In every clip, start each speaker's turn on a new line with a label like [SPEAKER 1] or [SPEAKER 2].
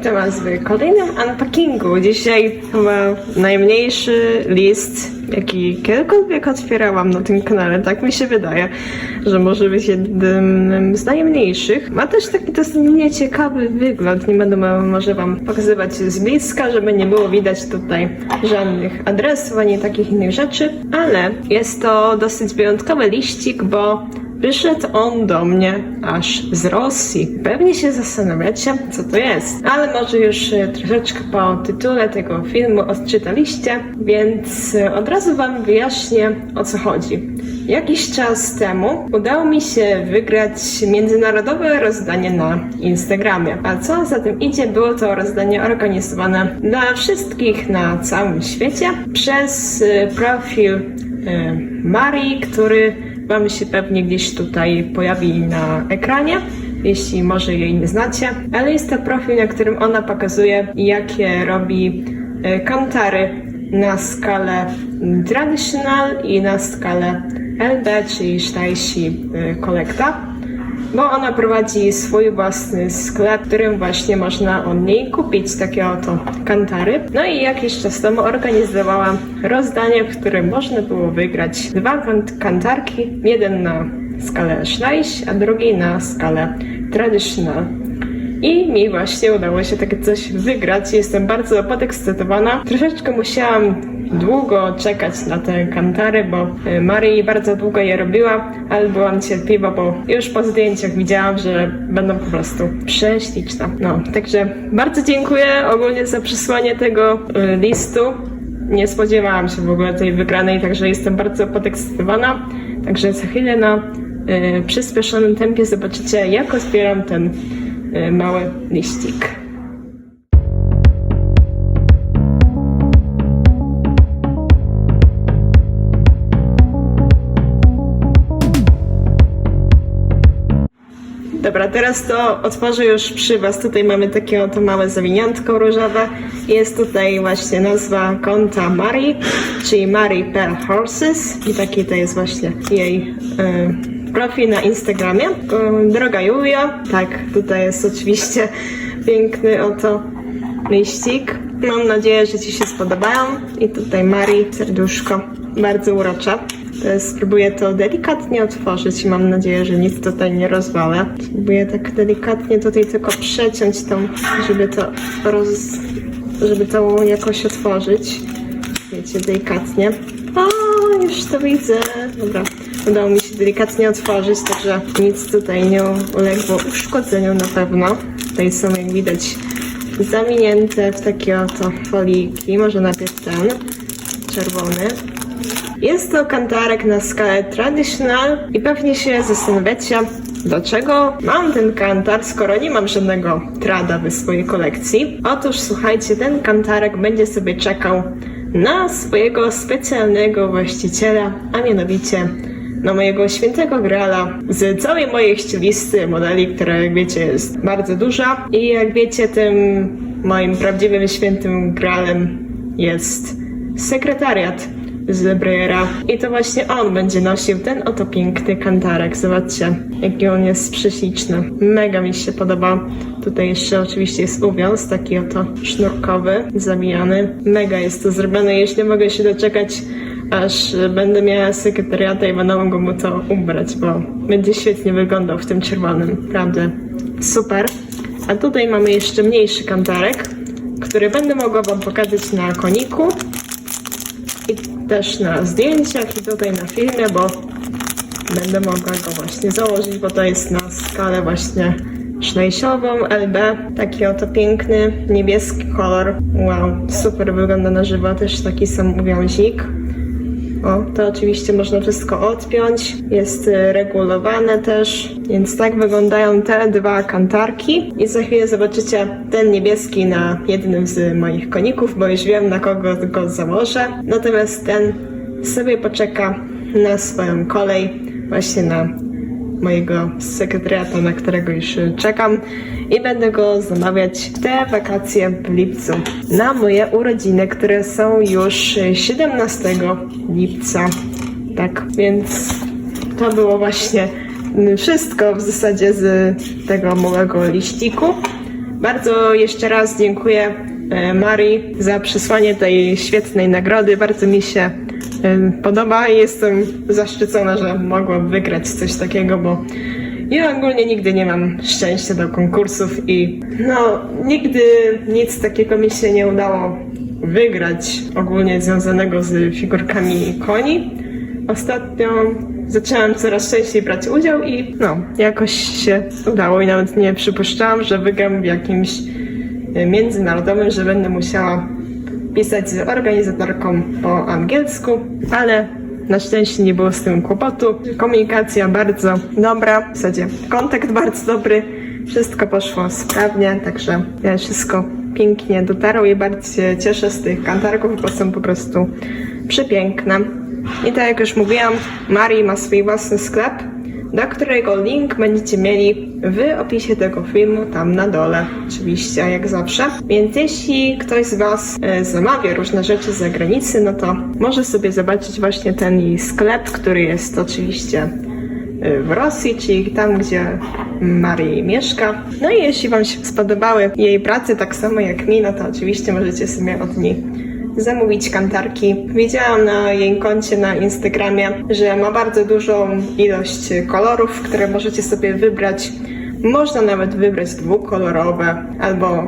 [SPEAKER 1] witam w kolejnym unpackingu. Dzisiaj chyba najmniejszy list, jaki kiedykolwiek otwierałam na tym kanale. Tak mi się wydaje, że może być jednym z najmniejszych. Ma też taki dosyć nieciekawy wygląd. Nie będę może Wam pokazywać z bliska, żeby nie było widać tutaj żadnych adresów ani takich innych rzeczy, ale jest to dosyć wyjątkowy liścik, bo Wyszedł on do mnie aż z Rosji. Pewnie się zastanawiacie, co to jest, ale może już e, troszeczkę po tytule tego filmu odczytaliście, więc e, od razu Wam wyjaśnię o co chodzi. Jakiś czas temu udało mi się wygrać międzynarodowe rozdanie na Instagramie. A co za tym idzie, było to rozdanie organizowane dla wszystkich na całym świecie przez e, profil Marii, który Wam się pewnie gdzieś tutaj pojawi na ekranie, jeśli może jej nie znacie, ale jest to profil, na którym ona pokazuje, jakie robi e, kantary na skalę traditional i na skalę LB, czyli Sztajsi Kolekta bo ona prowadzi swój własny sklep, w którym właśnie można od niej kupić takie oto kantary. No i jakiś czas temu organizowała rozdanie, w którym można było wygrać dwa kant- kantarki, jeden na skalę Schleich, a drugi na skalę Traditional. I mi właśnie udało się takie coś wygrać. Jestem bardzo podekscytowana. Troszeczkę musiałam długo czekać na te kantary, bo y, Marii bardzo długo je robiła, ale byłam cierpliwa, bo już po zdjęciach widziałam, że będą po prostu prześliczne. No, także bardzo dziękuję ogólnie za przesłanie tego y, listu. Nie spodziewałam się w ogóle tej wygranej, także jestem bardzo podekscytowana. Także za chwilę na y, przyspieszonym tempie zobaczycie, jak otwieram ten mały liścik. Dobra, teraz to otworzę już przy Was. Tutaj mamy takie oto małe zawiniątko różowe. Jest tutaj właśnie nazwa konta Marii, czyli Marie Per Horses. I taki to jest właśnie jej e, profil na Instagramie. E, Droga Julia, tak, tutaj jest oczywiście piękny oto liścik. Mam nadzieję, że Ci się spodobają. I tutaj Marii, serduszko, bardzo urocze. Teraz spróbuję to delikatnie otworzyć i mam nadzieję, że nic tutaj nie rozwalę. Spróbuję tak delikatnie tutaj tylko przeciąć tą, żeby to roz... żeby to jakoś otworzyć. Wiecie, delikatnie. O, już to widzę. Dobra, udało mi się delikatnie otworzyć, także nic tutaj nie uległo uszkodzeniu na pewno. Tutaj są, jak widać, zawinięte w takie oto foliki. Może najpierw ten czerwony. Jest to kantarek na skalę traditional i pewnie się zastanawiacie, dlaczego mam ten kantar, skoro nie mam żadnego trada w swojej kolekcji. Otóż słuchajcie, ten kantarek będzie sobie czekał na swojego specjalnego właściciela, a mianowicie na mojego świętego grala z całej mojej ścielisty modeli, która jak wiecie jest bardzo duża i jak wiecie tym moim prawdziwym świętym gralem jest sekretariat z Brejera i to właśnie on będzie nosił ten oto piękny kantarek. Zobaczcie, jaki on jest prześliczny. Mega mi się podoba. Tutaj jeszcze oczywiście jest uwiąz, taki oto sznurkowy, zawijany. Mega jest to zrobione. Jeśli mogę się doczekać, aż będę miała sekretariata i będę mogła mu to ubrać, bo będzie świetnie wyglądał w tym czerwonym. Naprawdę super. A tutaj mamy jeszcze mniejszy kantarek, który będę mogła Wam pokazać na koniku też na zdjęciach i tutaj na filmie, bo będę mogła go właśnie założyć, bo to jest na skalę właśnie szlejsiową, LB. Taki oto piękny, niebieski kolor. Wow, super wygląda na żywo, też taki sam uwiązik. O, to oczywiście można wszystko odpiąć. Jest y, regulowane też, więc tak wyglądają te dwa kantarki. I za chwilę zobaczycie ten niebieski na jednym z moich koników, bo już wiem na kogo go założę. Natomiast ten sobie poczeka na swoją kolej, właśnie na mojego sekretariata, na którego już czekam i będę go zamawiać w te wakacje w lipcu na moje urodziny, które są już y, 17 lipca. Tak, więc to było właśnie wszystko w zasadzie z tego małego liściku. Bardzo jeszcze raz dziękuję e, Marii za przesłanie tej świetnej nagrody. Bardzo mi się podoba i jestem zaszczycona, że mogłam wygrać coś takiego, bo ja ogólnie nigdy nie mam szczęścia do konkursów i no nigdy nic takiego mi się nie udało wygrać ogólnie związanego z figurkami koni. Ostatnio zaczęłam coraz częściej brać udział i no, jakoś się udało i nawet nie przypuszczałam, że wygram w jakimś e, międzynarodowym, że będę musiała pisać z organizatorką po angielsku, ale na szczęście nie było z tym kłopotu. Komunikacja bardzo dobra, w zasadzie kontakt bardzo dobry, wszystko poszło sprawnie, także wszystko pięknie dotarło i bardzo się cieszę z tych kantarków, bo są po prostu przepiękne. I tak jak już mówiłam, Mari ma swój własny sklep, do którego link będziecie mieli w opisie tego filmu, tam na dole, oczywiście, jak zawsze. Więc jeśli ktoś z Was e, zamawia różne rzeczy z zagranicy, no to może sobie zobaczyć właśnie ten sklep, który jest oczywiście e, w Rosji, czyli tam, gdzie Marii mieszka. No i jeśli Wam się spodobały jej prace, tak samo jak mi, no to oczywiście możecie sobie od niej zamówić kantarki. Widziałam na jej koncie na Instagramie, że ma bardzo dużą ilość kolorów, które możecie sobie wybrać. Można nawet wybrać dwukolorowe albo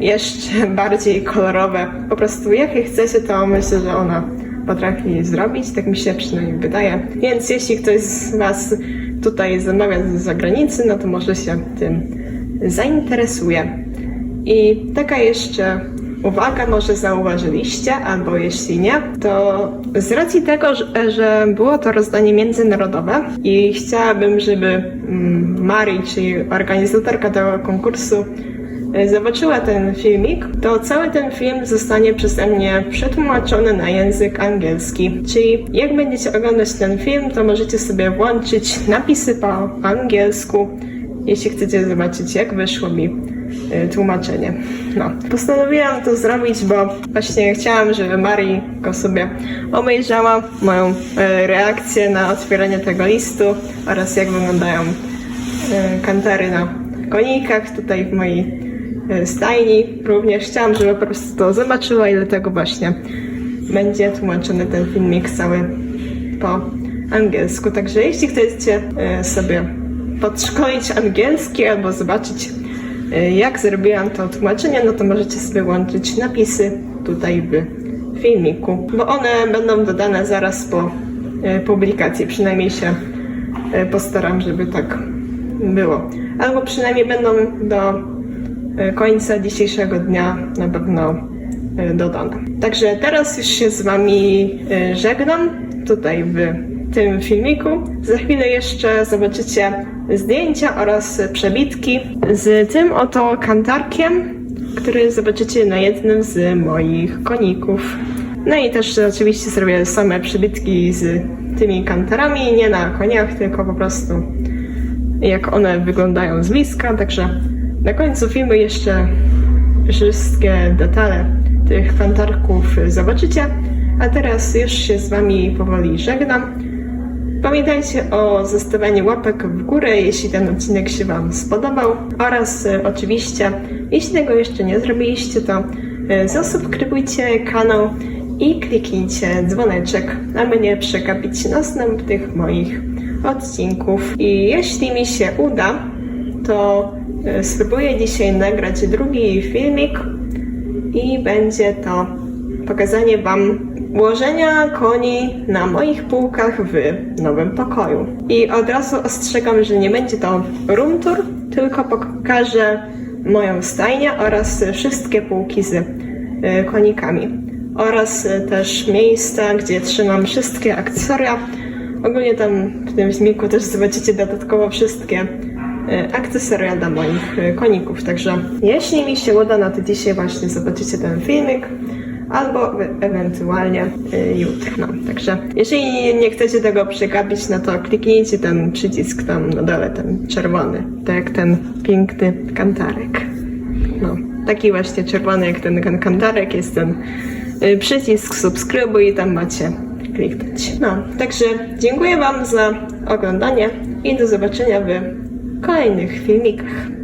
[SPEAKER 1] jeszcze bardziej kolorowe. Po prostu jakie chcecie, to myślę, że ona potrafi zrobić, tak mi się przynajmniej wydaje. Więc jeśli ktoś z Was tutaj zamawia z zagranicy, no to może się tym zainteresuje. I taka jeszcze uwaga, może zauważyliście, albo jeśli nie, to z racji tego, że, było to rozdanie międzynarodowe i chciałabym, żeby mm, Mari, czyli organizatorka tego konkursu, e, zobaczyła ten filmik, to cały ten film zostanie przeze mnie przetłumaczony na język angielski. Czyli jak będziecie oglądać ten film, to możecie sobie włączyć napisy po angielsku, jeśli chcecie zobaczyć, jak wyszło mi tłumaczenie. No, postanowiłam to zrobić, bo właśnie chciałam, żeby Marii go sobie obejrzała, moją y, reakcję na otwieranie tego listu oraz jak wyglądają y, kantary na konikach tutaj w mojej y, stajni. Również chciałam, żeby po prostu to zobaczyła i dlatego właśnie będzie tłumaczony ten filmik cały po angielsku. Także jeśli chcecie y, sobie podszkolić angielski albo zobaczyć y, jak zrobiłam to tłumaczenie, no to możecie sobie łączyć napisy tutaj w filmiku, bo one będą dodane zaraz po y, publikacji, przynajmniej się y, postaram, żeby tak było. Albo przynajmniej będą do końca dzisiejszego dnia na pewno dodane. Także teraz już się z Wami żegnam tutaj w tym filmiku. Za chwilę jeszcze zobaczycie zdjęcia oraz przebitki z tym oto kantarkiem, który zobaczycie na jednym z moich koników. No i też oczywiście zrobię same przebitki z tymi kantarami, nie na koniach, tylko po prostu jak one wyglądają z bliska, także na końcu filmu jeszcze wszystkie detale tych kantarków zobaczycie. A teraz już się z Wami powoli żegnam. Pamiętajcie o zostawianiu łapek w górę, jeśli ten odcinek się Wam spodobał oraz e, oczywiście, jeśli tego jeszcze nie zrobiliście, to e, zasubskrybujcie kanał i kliknijcie dzwoneczek, aby nie przegapić następnych moich odcinków. I jeśli mi się uda, to e, spróbuję dzisiaj nagrać drugi filmik i będzie to pokazanie Wam ułożenia koni na moich półkach w nowym pokoju. I od razu ostrzegam, że nie będzie to room tour, tylko pokażę moją stajnię oraz wszystkie półki z y, konikami. Oraz też miejsca, gdzie trzymam wszystkie akcesoria. Ogólnie tam w tym filmiku też zobaczycie dodatkowo wszystkie y, akcesoria dla moich y, koników. Także jeśli mi się uda, no to dzisiaj właśnie zobaczycie ten filmik albo e- ewentualnie y, jutro. No, także jeżeli nie chcecie tego przegapić, no to kliknijcie ten przycisk tam na dole, ten czerwony, tak jak ten piękny kantarek. No, taki właśnie czerwony jak ten kan- kantarek jest ten y, przycisk subskrybuj i tam macie kliknąć. No, także dziękuję Wam za oglądanie i do zobaczenia w kolejnych filmikach.